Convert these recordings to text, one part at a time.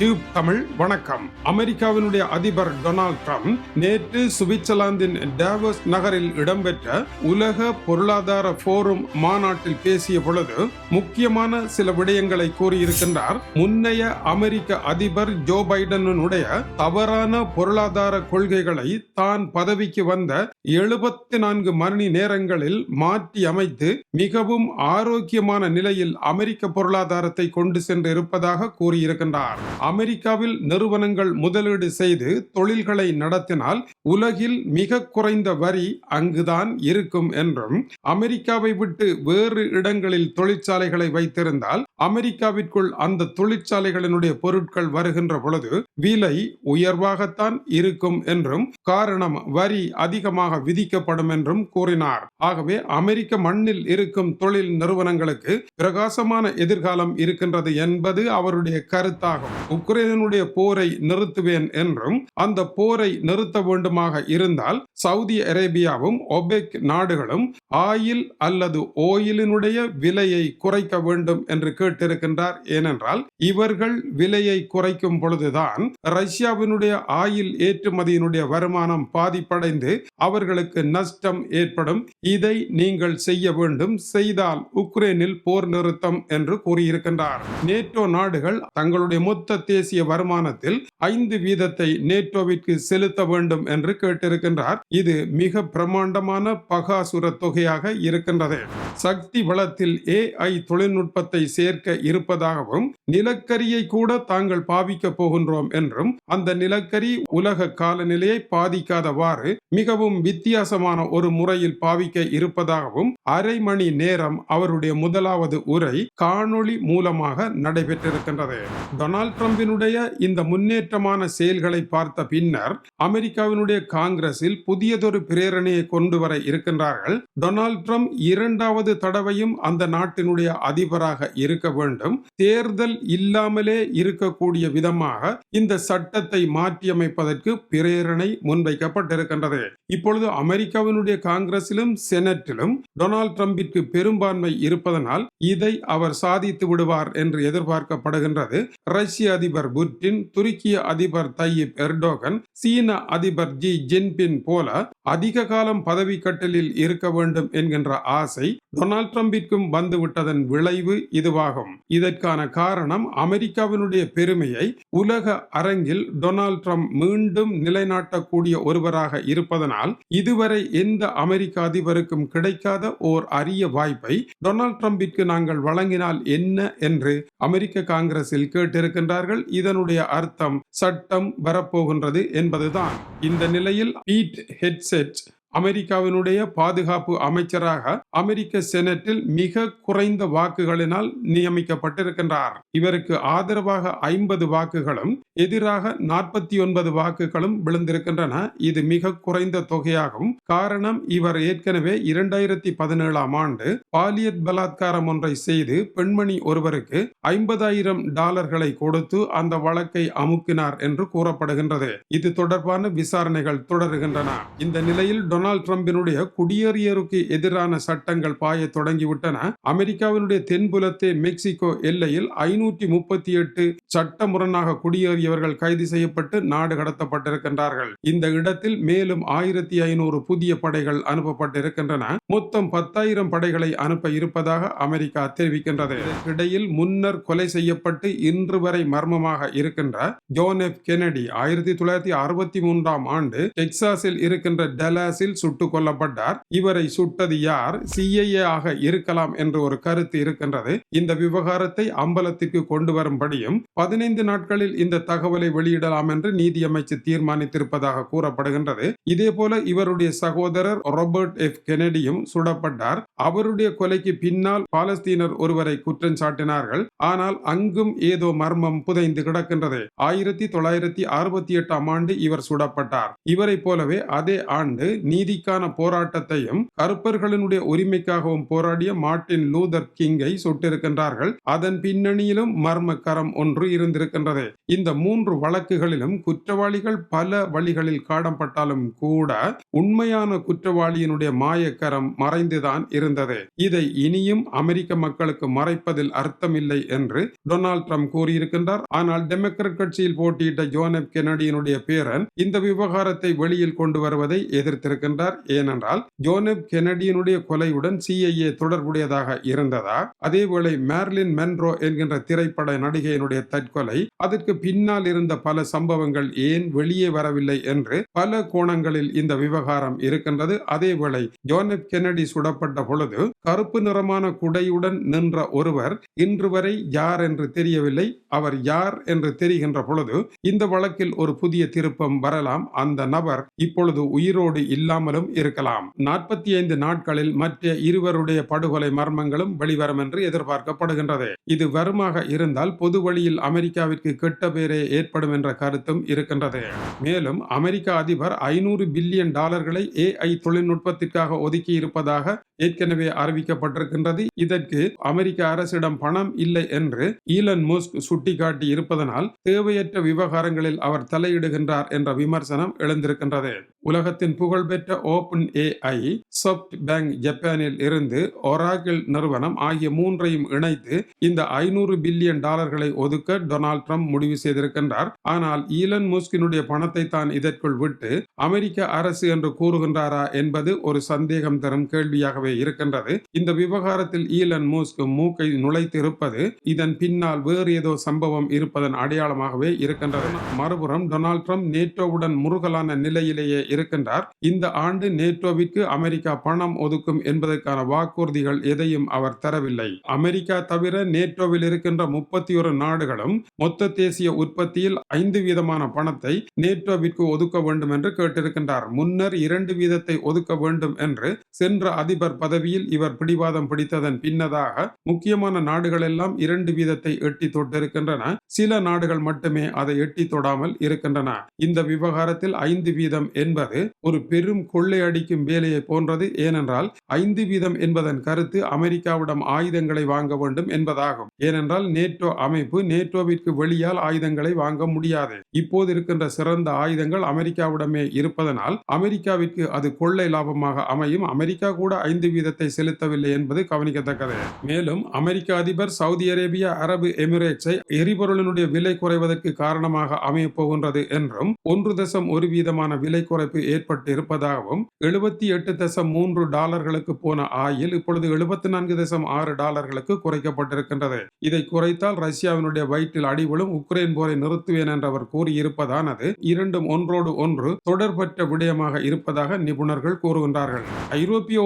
Tube Tamil வணக்கம். அமெரிக்காவினுடைய அதிபர் டொனால்ட் ட்ரம்ப் நேற்று சுவிட்சர்லாந்தின் டேவஸ் நகரில் இடம்பெற்ற உலக பொருளாதார போரம் மாநாட்டில் பேசிய பொழுது முக்கியமான சில விடயங்களை கூறியிருக்கின்றார். முன்னைய அமெரிக்க அதிபர் ஜோ பைடனுடைய தவறான பொருளாதார கொள்கைகளை தான் பதவிக்கு வந்த எழுபத்தி நான்கு மணி நேரங்களில் மாற்றி அமைத்து மிகவும் ஆரோக்கியமான நிலையில் அமெரிக்க பொருளாதாரத்தை கொண்டு சென்று இருப்பதாக கூறியிருக்கின்றார். அமெரிக்காவில் நிறுவனங்கள் முதலீடு செய்து தொழில்களை நடத்தினால் உலகில் மிக குறைந்த வரி அங்குதான் இருக்கும் என்றும் அமெரிக்காவை விட்டு வேறு இடங்களில் தொழிற்சாலைகளை வைத்திருந்தால் அமெரிக்காவிற்குள் அந்த தொழிற்சாலைகளினுடைய பொருட்கள் வருகின்ற பொழுது விலை உயர்வாகத்தான் இருக்கும் என்றும் காரணம் வரி அதிகமாக விதிக்கப்படும் என்றும் கூறினார். ஆகவே அமெரிக்க மண்ணில் இருக்கும் தொழில் நிறுவனங்களுக்கு பிரகாசமான எதிர்காலம் இருக்கின்றது என்பது அவருடைய கருத்தாகும். உக்ரைனுடைய போரை நிறுத்துவேன் என்றும் அந்த போரை நிறுத்த வேண்டுமாக இருந்தால் சவுதி அரேபியாவும் ஒபெக் நாடுகளும் ஆயில் அல்லது ஓயிலினுடைய விலையை குறைக்க வேண்டும் என்று கேட்டிருக்கின்றார். ஏனென்றால் இவர்கள் விலையை குறைக்கும் பொழுதுதான் ரஷ்யாவினுடைய ஆயில் ஏற்றுமதியினுடைய வருமானம் பாதிப்படைந்து அவர்களுக்கு நஷ்டம் ஏற்படும். இதை நீங்கள் செய்ய வேண்டும். செய்தால் உக்ரைனில் போர் நிறுத்தம் என்று கூறியிருக்கின்றார். நேட்டோ நாடுகள் தங்களுடைய மொத்த தேசிய வருமானத்தில் ஐந்து வீதத்தை நேட்டோவிற்கு செலுத்த வேண்டும் என்று கேட்டிருக்கின்றார். இது மிக பிரமாண்டமான பகாசுர தொகையாக இருக்கின்றது. சக்தி வளத்தில் ஏஐ தொழில்நுட்பத்தை சேர்க்க இருப்பதாகவும் நிலக்கரியை கூட தாங்கள் பாவிக்க போகின்றோம் என்றும் அந்த நிலக்கரி உலக காலநிலையை பாதிக்காதவாறு மிகவும் வித்தியாசமான ஒரு முறையில் பாவிக்க இருப்பதாகவும் அரை மணி நேரம் அவருடைய முதலாவது உரை காணொளி மூலமாக நடைபெற்றிருக்கின்றது. டொனால்ட் ட்ரம்ப் ட்ரம்பினுடைய இந்த முன்னேற்றமான செயல்களை பார்த்த பின்னர் அமெரிக்காவினுடைய காங்கிரஸில் புதியதொரு பிரேரணையை கொண்டு வர இருக்கின்றார்கள். டொனால்ட் ட்ரம்ப் இரண்டாவது தடவையும் அந்த நாட்டினுடைய அதிபராக இருக்க வேண்டும். தேர்தல் இல்லாமலே இருக்கக்கூடிய விதமாக இந்த சட்டத்தை மாற்றியமைப்பதற்கு பிரேரணை முன்வைக்கப்பட்டிருக்கின்றது. இப்பொழுது அமெரிக்காவினுடைய காங்கிரஸிலும் செனட்டிலும் டொனால்ட் ட்ரம்பிற்கு பெரும்பான்மை இருப்பதனால் இதை அவர் சாதித்து விடுவார் என்று எதிர்பார்க்கப்படுகின்றது. ரஷ்ய அதிபர் புட்டின் துருக்கிய அதிபர் தயிப் எர்டோகன் சீன அதிபர் ஜி ஜின்பின் போல அதிக காலம் பதவி கட்டலில் இருக்க வேண்டும் என்கின்ற ஆசை டொனால்ட் ட்ரம்பிற்கும் வந்துவிட்டதன் விளைவு இதுவாகும். இதற்கான காரணம் அமெரிக்காவினுடைய பெருமையை உலக அரங்கில் டொனால்ட் ட்ரம்ப் மீண்டும் நிலைநாட்டக்கூடிய ஒருவராக இருப்பதனால் இதுவரை எந்த அமெரிக்க அதிபருக்கும் கிடைக்காத ஓர் அரிய வாய்ப்பை டொனால்ட் ட்ரம்பிற்கு நாங்கள் வழங்கினால் என்ன என்று அமெரிக்க காங்கிரஸில் கேட்டிருக்கின்றார்கள். இதனுடைய அர்த்தம் சட்டம் வரப்போகின்றது என்பதுதான். இந்த நிலையில் பீட் ஹெட்செட் அமெரிக்காவினுடைய பாதுகாப்பு அமைச்சராக அமெரிக்க செனட்டில் மிக குறைந்த வாக்குகளினால் நியமிக்கப்பட்டிருக்கின்றார். இவருக்கு ஆதரவாக ஐம்பது வாக்குகளும் எதிராக நாற்பத்தி ஒன்பது வாக்குகளும் விழுந்திருக்கின்றன. இது மிக குறைந்த தொகையாகும். காரணம் இவர் ஏற்கனவே இரண்டாயிரத்தி பதினேழாம் ஆண்டு பாலியல் பலாத்காரம் ஒன்றை செய்து பெண்மணி ஒருவருக்கு ஐம்பதாயிரம் டாலர்களை கொடுத்து அந்த வழக்கை அமுக்கினார் என்று கூறப்படுகின்றது. இது தொடர்பான விசாரணைகள் தொடர்கின்றன. இந்த நிலையில் டொனால்ட் ட்ரம்பினுடைய குடியேறியருக்கு எதிரான சட்டங்கள் பாய தொடங்கிவிட்டன. அமெரிக்காவினுடைய தென்புலத்தே மெக்சிகோ எல்லையில் ஐநூற்றி முப்பத்தி எட்டு சட்டமுரணாக குடியேறியவர்கள் கைது செய்யப்பட்டு நாடு கடத்தப்பட்டிருக்கின்றார்கள். இந்த இடத்தில் மேலும் ஆயிரத்தி ஐநூறு புதிய படைகள் அனுப்பப்பட்டிருக்கின்றன. மொத்தம் பத்தாயிரம் படைகளை அனுப்ப இருப்பதாக அமெரிக்கா தெரிவிக்கின்றது. இடையில் முன்னர் கொலை செய்யப்பட்டு இன்று வரை மர்மமாக இருக்கின்ற ஜோன் எஃப் கெனடி ஆயிரத்தி தொள்ளாயிரத்தி அறுபத்தி மூன்றாம் ஆண்டு டெக்சாஸில் இருக்கின்ற டெலாஸில் சுட்டுக் கொல்லப்பட்டார். இவரை சுட்டது யார்? சிஐஏ ஆக இருக்கலாம் என்ற ஒரு கருத்து இருக்கின்றது. இந்த விவகாரத்தை அம்பலத்திற்கு கொண்டு வரும்படியும் பதினைந்து நாட்களில் இந்த தகவலை வெளியிடலாம் என்று நீதியமைச்சு தீர்மானித்திருப்பதாக கூறப்படுகின்றது. இதே போல இவருடைய சகோதரர் ராபர்ட் எஃப் கெனடியும் சுடப்பட்டார். அவருடைய கொலைக்கு பின்னால் பாலஸ்தீனர் ஒருவரை குற்றம் சாட்டினார்கள். ஆனால் அங்கும் ஏதோ மர்மம் புதைந்து கிடக்கின்றது. ஆயிரத்தி தொள்ளாயிரத்தி அறுபத்தி எட்டாம் ஆண்டு இவர் சுடப்பட்டார். இவரை போலவே அதே ஆண்டு நீ நீதிக்கான போராட்டத்தையும் கருப்பர்களினுடைய உரிமைக்காகவும் போராடிய மார்டின் லூதர் கிங்கை சுட்டிருக்கின்றார்கள். அதன் பின்னணியிலும் மர்ம கரம் ஒன்று இருந்திருக்கின்றது. இந்த மூன்று வழக்குகளிலும் குற்றவாளிகள் பல வழிகளில் காணப்பட்டாலும் கூட உண்மையான குற்றவாளியினுடைய மாயக்கரம் மறைந்துதான் இருந்தது. இதை இனியும் அமெரிக்க மக்களுக்கு மறைப்பதில் அர்த்தமில்லை என்று டொனால்ட் ட்ரம்ப் கூறியிருக்கின்றார். ஆனால் டெமோக்ராட் கட்சியில் போட்டியிட்ட ஜோனப் கெனடியினுடைய பேரன் இந்த விவகாரத்தை வெளியில் கொண்டு வருவதை எதிர்த்திருக்கின்றார். ஏனென்றால் ஜோனப் கெனடியனுடைய கொலையுடன் சிஐஏ தொடர்புடையதாக இருந்ததா? அதேவேளை மேர்லின் மென்ரோ என்கின்ற திரைப்பட நடிகையினுடைய தற்கொலை அதற்கு பின்னால் இருந்த பல சம்பவங்கள் ஏன் வெளியே வரவில்லை என்று பல கோணங்களில் இந்த விவகாரம் இருக்கின்றது. அதேவேளை ஜோனப் கெனடி சுடப்பட்ட பொழுது கருப்பு நிறமான குடையுடன் நின்ற ஒருவர் இன்று வரை யார் என்று தெரியவில்லை அவர் யார் என்று தெரிகின்ற பொழுது இந்த வழக்கில் ஒரு புதிய திருப்பம் வரலாம். அந்த நபர் இப்பொழுது உயிரோடு இல்லாமல் இல்லாமலும் இருக்கலாம். நாற்பத்தி ஐந்து நாட்களில் மற்ற இருவருடைய படுகொலை மர்மங்களும் வெளிவரும் என்று எதிர்பார்க்கப்படுகின்றது. இது வருமாக இருந்தால் பொது வழியில் அமெரிக்காவிற்கு கெட்ட பேரே ஏற்படும் என்ற கருத்தும் இருக்கின்றது. மேலும் அமெரிக்க அதிபர் ஐநூறு பில்லியன் டாலர்களை ஏஐ தொழில்நுட்பத்திற்காக ஒதுக்கி இருப்பதாக ஏற்கனவே அறிவிக்கப்பட்டிருக்கின்றது. இதற்கு அமெரிக்க அரசிடம் பணம் இல்லை என்று ஈலன் முஸ்க் சுட்டிக்காட்டி இருப்பதனால் தேவையற்ற விவகாரங்களில் அவர் தலையிடுகின்றார் என்ற விமர்சனம் எழுந்திருக்கின்றது. உலகத்தின் புகழ்பெற்ற ஓபன் ஏஐ சாப்ட் பேங்க் ஜப்பானில் இருந்து ஒராகிள் நிறுவனம் ஆகிய மூன்றையும் இணைத்து இந்த ஐநூறு பில்லியன் டாலர்களை ஒதுக்க டொனால்ட் ட்ரம்ப் முடிவு செய்திருக்கின்றார். ஆனால் ஈலன் முஸ்கினுடைய பணத்தை தான் இதற்குள் விட்டு அமெரிக்க அரசு என்று கூறுகின்றாரா என்பது ஒரு சந்தேகம் தரும் கேள்வியாகவே இருக்கின்றது. இந்த விவகாரத்தில் ஈலன் மூஸ்க் மூக்கை நுழைத்து இருப்பது இதன் பின்னால் வேறு ஏதோ சம்பவம் இருப்பதன் அடையாளமாகவே இருக்கின்றது. மறுபுறம் டொனால்ட் ட்ரம்ப் நேட்டோவுடன் முருகலான நிலையிலேயே இருக்கின்றார். இந்த ஆண்டு நேட்டோவிற்கு அமெரிக்கா பணம் ஒதுக்கும் என்பதற்கான வாக்குறுதிகள் எதையும் அவர் தரவில்லை. அமெரிக்கா தவிர நேட்டோவில் இருக்கின்ற முப்பத்தி ஒரு நாடுகளும் மொத்த தேசிய உற்பத்தியில் ஐந்து வீதமான பணத்தை நேட்டோவிற்கு ஒதுக்க வேண்டும் என்று கேட்டிருக்கின்றார். முன்னர் இரண்டு வீதத்தை ஒதுக்க வேண்டும் என்று சென்ற அதிபர் பதவியில் இவர் பிடிவாதம் பிடித்ததன் பின்னதாக முக்கியமான நாடுகள் எல்லாம் இரண்டு வீதத்தை எட்டி தொட்டிருக்கின்றன. சில நாடுகள் மட்டுமே அதை எட்டி தொடாமல் இருக்கின்றன. இந்த விவகாரத்தில் ஐந்து வீதம் என்பது ஒரு பெரும் கொள்ளையடிக்கும் வேலையை போன்றது. ஏனென்றால் ஐந்து வீதம் என்பதன் கருத்து அமெரிக்காவிடம் ஆயுதங்களை வாங்க வேண்டும் என்பதாகும். ஏனென்றால் நேட்டோ அமைப்பு நேட்டோவிற்கு வெளியால் ஆயுதங்களை வாங்க முடியாது. இப்போது இருக்கின்ற சிறந்த ஆயுதங்கள் அமெரிக்காவிடமே இருப்பதனால் அமெரிக்காவிற்கு அது கொள்ளை லாபமாக அமையும். அமெரிக்கா கூட ஐந்து வீதத்தை செலுத்தவில்லை என்பது கவனிக்கத்தக்கது. மேலும் அமெரிக்க அதிபர் சவுதி அரேபிய அரபு எமிரேட்ஸை எரிபொருளினுடைய விலை குறைவதற்கு காரணமாக அமையப் போகின்றது என்றும் ஒன்று தசம் ஒரு வீதமான விலை குறைப்பு ஏற்பட்டு இருப்பதாகவும் எழுபத்தி எட்டு தசம் மூன்று டாலர்களுக்கு போன ஆயில் இப்பொழுது எழுபத்தி நான்கு தசம் ஆறு டாலர்களுக்கு குறைக்கப்பட்டிருக்கின்றது. இதை குறைத்தால் ரஷ்யாவினுடைய வயிற்றில் அடிவிழும் உக்ரைன் போரை நிறுத்துவேன் என்று அவர் கூறியிருப்பதானது இரண்டும் ஒன்றோடு ஒன்று தொடர்பற்ற விடயமாக இருப்பதாக நிபுணர்கள் கூறுகின்றார்கள். ஐரோப்பிய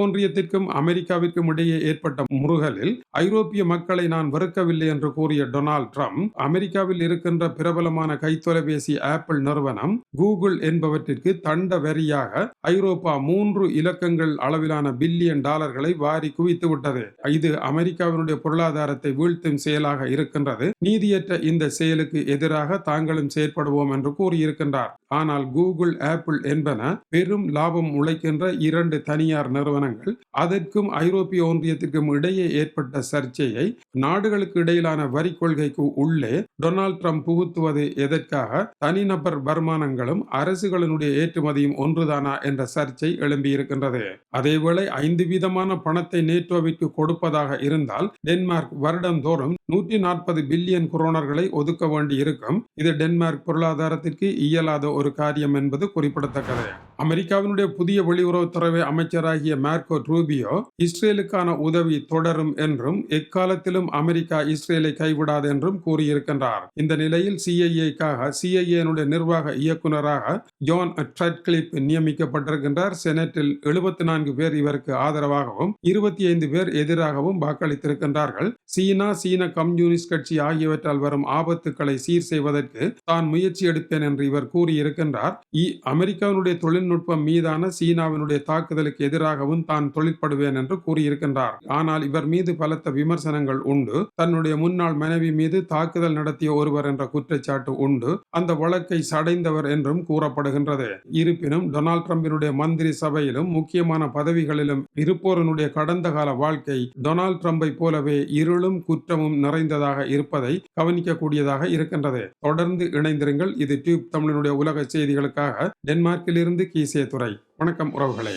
ஒன்றியத்திற்கும் அமெரிக்காவிற்கும் இடையே ஏற்பட்ட முருகலில் ஐரோப்பிய மக்களை நான் வெறுக்கவில்லை என்று கூறிய டொனால்ட் ட்ரம்ப் அமெரிக்காவில் இருக்கின்ற பிரபலமான கைத்தொலைபேசி ஆப்பிள் நிறுவனம் கூகுள் என்பவற்றிற்கு தண்ட வரியாக ஐரோப்பா மூன்று இலக்கங்கள் அளவிலான பில்லியன் டாலர்களை வாரி குவித்து விட்டது. இது அமெரிக்காவினுடைய பொருளாதாரத்தை வீழ்த்தும் செயலாக இருக்கின்றது. நீதியற்ற இந்த செயலுக்கு எதிராக தாங்களும் செயற்படுவோம் என்று கூறியிருக்கின்றார். ஆனால் கூகுள் ஆப்பிள் என்பன பெரும் லாபம் உழைக்கின்ற இரண்டு தனியார் நிறுவனங்கள் அதற்கும் ஐரோப்பிய ஒன்றியத்திற்கும் இடையே ஏற்பட்ட சர்ச்சையை நாடுகளுக்கு இடையிலான வரி கொள்கைக்கு உள்ளே டொனால்ட் ட்ரம்ப் புகுத்துவது எதற்காக? தனிநபர் வருமானங்களும் அரசுகளினுடைய ஏற்றுமதியும் ஒன்றுதானா என்ற சர்ச்சை எழும்பியிருக்கின்றது. அதேவேளை ஐந்து வீதமான பணத்தை நேட்டோவிற்கு கொடுப்பதாக இருந்தால் டென்மார்க் வருடந்தோறும் நூற்றி நாற்பது பில்லியன் குரோனர்களை ஒதுக்க வேண்டி இருக்கும் இது டென்மார்க் பொருளாதாரத்திற்கு இயலாத ஒரு காரியம் என்பது குறிப்பிடத்தக்கது. அமெரிக்காவினுடைய புதிய வெளியுறவுத்துறை அமைச்சராகிய மார்க்கோ ரூபியோ இஸ்ரேலுக்கான உதவி தொடரும் என்றும் எக்காலத்திலும் அமெரிக்கா இஸ்ரேலை கைவிடாது என்றும் கூறியிருக்கின்றார். இந்த நிலையில் சிஐஏக்காக சிஐஏனுடைய நிர்வாக இயக்குநராக ஜான் ட்ரட்கிளிப் நியமிக்கப்பட்டிருக்கின்றார். செனட்டில் எழுபத்தி நான்கு பேர் இவருக்கு ஆதரவாகவும் இருபத்தி ஐந்து பேர் எதிராகவும் வாக்களித்திருக்கின்றார்கள். சீனா சீன கம்யூனிஸ்ட் கட்சி ஆகியவற்றால் வரும் ஆபத்துக்களை சீர் செய்வதற்கு தான் முயற்சி எடுப்பேன் என்று இவர் கூறியிருக்கின்றார். இ- அமெரிக்காவினுடைய தொழில் தொழில்நுட்பம் மீதான சீனாவினுடைய தாக்குதலுக்கு எதிராகவும் தான் தொழிற்படுவேன் என்று கூறியிருக்கின்றார். ஆனால் இவர் மீது பலத்த விமர்சனங்கள் உண்டு. தன்னுடைய முன்னாள் மனைவி மீது தாக்குதல் நடத்திய ஒருவர் என்ற குற்றச்சாட்டு உண்டு. அந்த வழக்கை சடைந்தவர் என்றும் கூறப்படுகின்றது. இருப்பினும் டொனால்ட் ட்ரம்பினுடைய மந்திரி சபையிலும் முக்கியமான பதவிகளிலும் இருப்போரனுடைய கடந்த கால வாழ்க்கை டொனால்ட் ட்ரம்பை போலவே இருளும் குற்றமும் நிறைந்ததாக இருப்பதை கவனிக்கக்கூடியதாக இருக்கின்றது. தொடர்ந்து இணைந்திருங்கள். இது டியூப் தமிழனுடைய உலக செய்திகளுக்காக டென்மார்க்கிலிருந்து கீசே துறை வணக்கம் உறவுகளே.